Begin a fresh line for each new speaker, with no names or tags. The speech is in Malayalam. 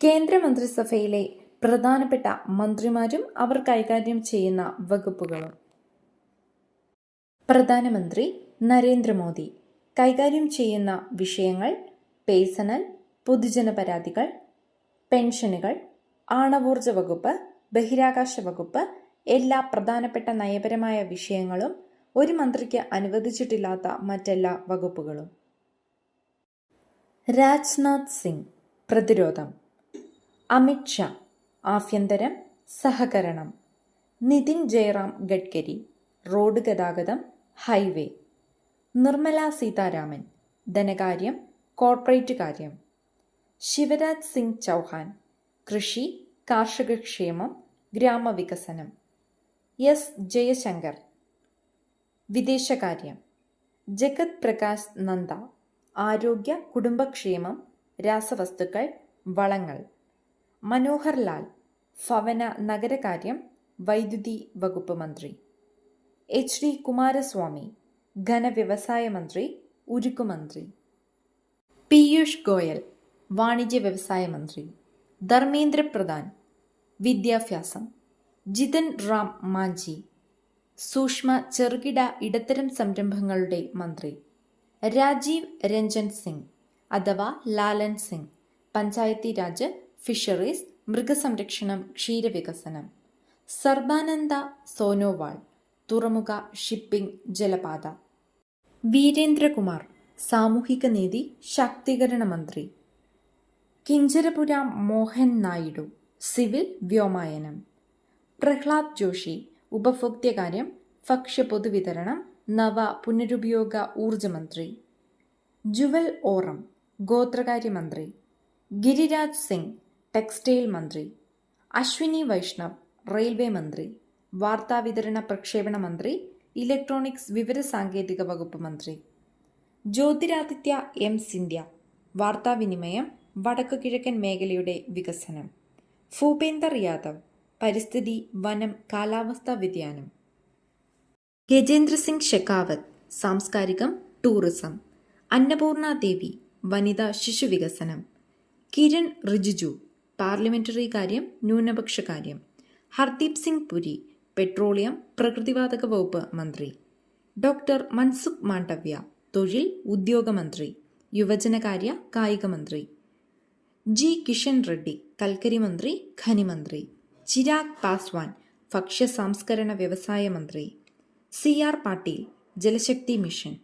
കേന്ദ്രമന്ത്രിസഭയിലെ പ്രധാനപ്പെട്ട മന്ത്രിമാരും അവർ കൈകാര്യം ചെയ്യുന്ന വകുപ്പുകളും. പ്രധാനമന്ത്രി നരേന്ദ്രമോദി കൈകാര്യം ചെയ്യുന്ന വിഷയങ്ങൾ പേഴ്സണൽ പൊതുജന പരാതികൾ പെൻഷനുകൾ ആണവോർജ വകുപ്പ് ബഹിരാകാശ വകുപ്പ് എല്ലാ പ്രധാനപ്പെട്ട നയപരമായ വിഷയങ്ങളും ഒരു മന്ത്രിക്ക് അനുവദിച്ചിട്ടില്ലാത്ത മറ്റെല്ലാ വകുപ്പുകളും. രാജ്നാഥ് സിംഗ് പ്രതിരോധം അമിത് ഷാ ആഭ്യന്തരം സഹകരണം. നിതിൻ ജയറാം ഗഡ്കരി റോഡ് ഗതാഗതം ഹൈവേ. നിർമ്മല സീതാരാമൻ ധനകാര്യം കോർപ്പറേറ്റ് കാര്യം. ശിവരാജ് സിംഗ് ചൗഹാൻ കൃഷി കാർഷികക്ഷേമം ഗ്രാമവികസനം. എസ്. ജയശങ്കർ. വിദേശകാര്യം. ജഗത് പ്രകാശ് നന്ദ ആരോഗ്യ കുടുംബക്ഷേമം രാസവസ്തുക്കൾ വളങ്ങൾ. മനോഹർ ലാൽ ഭവന നഗരകാര്യം വൈദ്യുതി വകുപ്പ് മന്ത്രി. എച്ച് ഡി കുമാരസ്വാമി ഘനവ്യവസായ മന്ത്രി ഉരുക്കുമന്ത്രി പീയൂഷ് ഗോയൽ വാണിജ്യ വ്യവസായ മന്ത്രി. ധർമ്മേന്ദ്ര പ്രധാൻ വിദ്യാഭ്യാസം. ജിതൻ റാം മാഞ്ചി സൂക്ഷ്മ ചെറുകിട ഇടത്തരം സംരംഭങ്ങളുടെ മന്ത്രി. രാജീവ് രഞ്ജൻ സിംഗ് അഥവാ ലാലൻ സിംഗ് പഞ്ചായത്തി രാജ് ഫിഷറീസ് മൃഗസംരക്ഷണം ക്ഷീരവികസനം. സർബാനന്ദ സോനോവാൾ തുറമുഖ ഷിപ്പിംഗ് ജലപാത. വീരേന്ദ്രകുമാർ സാമൂഹിക നീതി ശാക്തീകരണ മന്ത്രി. കിഞ്ചരപുര മോഹൻ നായിഡു സിവിൽ വ്യോമായനം. പ്രഹ്ലാദ് ജോഷി ഉപഭോക്തൃകാര്യം ഭക്ഷ്യ പൊതുവിതരണം നവ പുനരുപയോഗ ഊർജമന്ത്രി ജുവൽ ഓറം ഗോത്രകാര്യമന്ത്രി. ഗിരിരാജ് സിംഗ് ടെക്സ്റ്റൈൽ മന്ത്രി. അശ്വിനി വൈഷ്ണവ് റെയിൽവേ മന്ത്രി. വാർത്താവിതരണ പ്രക്ഷേപണ മന്ത്രി. ഇലക്ട്രോണിക്സ് വിവരസാങ്കേതിക വകുപ്പ് മന്ത്രി. ജ്യോതിരാദിത്യ എം സിന്ധ്യ. വാർത്താവിനിമയം വടക്കു കിഴക്കൻ മേഖലയുടെ വികസനം. ഭൂപേന്ദർ യാദവ്. പരിസ്ഥിതി വനം കാലാവസ്ഥാ വ്യതിയാനം. ഗജേന്ദ്ര സിംഗ് ഷെക്കാവത്ത് സാംസ്കാരികം ടൂറിസം. അന്നപൂർണ ദേവി വനിതാ ശിശു വികസനം. കിരൺ റിജിജു. പാർലമെന്ററി കാര്യം ന്യൂനപക്ഷ കാര്യം. ഹർദീപ് സിംഗ് പുരി പെട്രോളിയം പ്രകൃതിവാതക വകുപ്പ് മന്ത്രി. ഡോക്ടർ മൻസുഖ് മാണ്ഡവ്യ തൊഴിൽ ഉദ്യോഗ മന്ത്രി. യുവജനകാര്യ കായിക മന്ത്രി. ജി. കിഷൻ റെഡ്ഡി കൽക്കരി മന്ത്രി ഖനിമന്ത്രി ചിരാഗ് പാസ്വാൻ ഭക്ഷ്യ സംസ്കരണ വ്യവസായ മന്ത്രി. C. R. Patil Jal Shakti mission.